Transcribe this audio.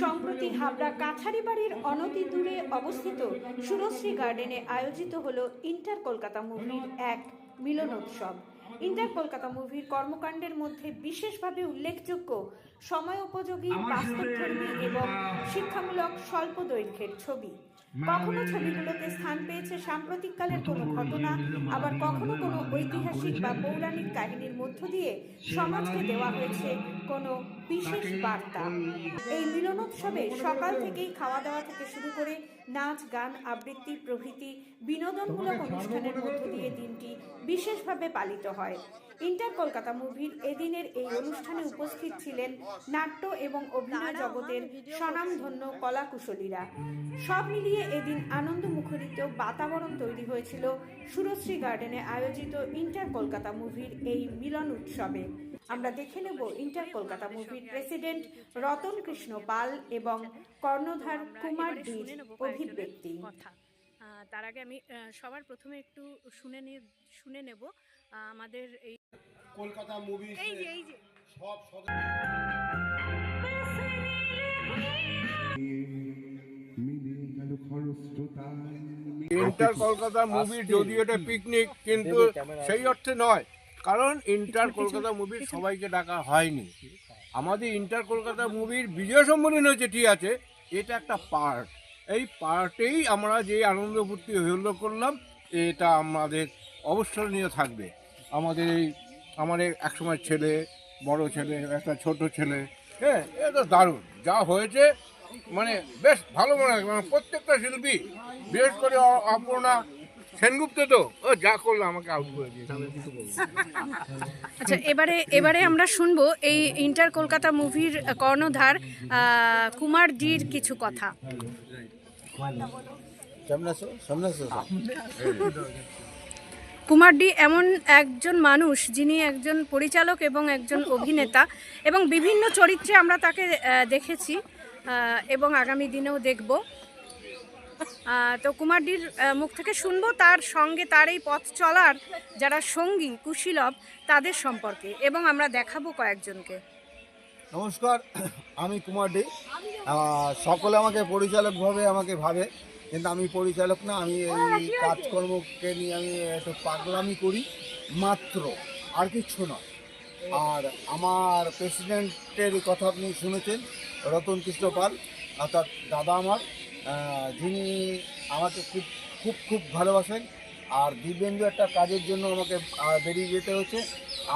সম্প্রতি হাবড়া কাছারি বাড়ির অনতি দূরে অবস্থিত সুরশ্রী গার্ডেনে আয়োজিত হল ইন্টার কলকাতা মুভির এক মিলনোৎসব। ইন্টার কলকাতা মুভির কর্মকাণ্ডের মধ্যে বিশেষভাবে উল্লেখযোগ্য সময় উপযোগী বাস্তবধর্মী এবং শিক্ষামূলক স্বল্প দৈর্ঘ্যের ছবি। কখনো ছবিগুলোতে স্থান পেয়েছে সাম্প্রতিককালের কোনো ঘটনা আবার কখনো কোনো ঐতিহাসিক বা পৌরাণিক কাহিনীর মধ্য দিয়ে সমাজকে দেওয়া হয়েছে কোনো বিশেষ বার্তা। এই মিলনোৎসবে সকাল থেকেই খাওয়া দাওয়া থেকে শুরু করে নাচ গান আবৃত্তি প্রভৃতি বিনোদনমূলক অনুষ্ঠানের মধ্য দিয়ে দিনটি বিশেষভাবে পালিত হয়। ইন্টার কলকাতা মুভির এদিনের এই অনুষ্ঠানে উপস্থিত ছিলেন নাট্য এবং অভিনয় জগতের স্বনামধন্য কলাকুশলীরা। সব মিলিয়ে এদিন আনন্দ মুখরিত বাতাবরণ তৈরি হয়েছিল সুরশ্রী গার্ডেনে আয়োজিত ইন্টার কলকাতা মুভির এই মিলন উৎসবে। আমরা দেখে নেব ইন্টার কলকাতা মুভির প্রেসিডেন্ট রতন কৃষ্ণ পাল এবং কর্ণধার কুমার ডির অভিব্যক্তি। কথা। তার আগে আমি সবার প্রথমে একটু শুনে নি শুনে নেব। আমাদের এই কলকাতা মুভি সব ইন্টার কলকাতা মুভির যদি এটা পিকনিক কিন্তু সেই অর্থে নয়। কারণ ইন্টার কলকাতা মুভির সবাইকে ডাকা হয়নি। আমাদের ইন্টার কলকাতা মুভির বিজয় সম্মেলন হয়েছে ঠিক আছে এটা একটা পার্ট এই পার্টেই আমরা যে আনন্দ ফুর্তি হল্ল করলাম এটা আমাদের অবসরণীয় থাকবে। আমাদের এই আমার একসময় ছেলে বড় ছেলে একটা ছোট ছেলে হ্যাঁ এটা দারুণ। যা হয়েছে মানে বেশ ভালো মনে হয় মানে প্রত্যেকটা শিল্পী বিশেষ করে অপর্ণা সেনগুপ্ত তো ও যা করল আমাকে আউট করে দিয়েছে। আচ্ছা এবারে এবারে আমরা শুনব এই ইন্টার কলকাতা মুভির কর্ণধার আহ, কুমার ডির কিছু কথা। কুমার ডি এমন একজন মানুষ যিনি একজন পরিচালক এবং একজন অভিনেতা এবং বিভিন্ন চরিত্রে আমরা তাকে দেখেছি এবং আগামী দিনেও দেখব। তো কুমারডির মুখ থেকে শুনব, তার সঙ্গে তার এই পথ চলার যারা সঙ্গী, কুশীলভ, তাদের সম্পর্কে এবং আমরা দেখাবো কয়েকজনকে। নমস্কার, আমি কুমার ডে সকলে আমাকে পরিচালকভাবে আমাকে ভাবে। কিন্তু আমি পরিচালক না, আমি এই কাজকর্মকে নিয়ে আমি একটু পাগলামি করি মাত্র, আর কিচ্ছু নয়। আর আমার প্রেসিডেন্টের কথা আপনি শুনেছেন, রতন কৃষ্ণ পাল, অর্থাৎ দাদা আমার যিনি আমাকে খুব খুব খুব ভালোবাসেন, আর দিব্যেন্দু একটা কাজের জন্য আমাকে বেরিয়ে যেতে হচ্ছে।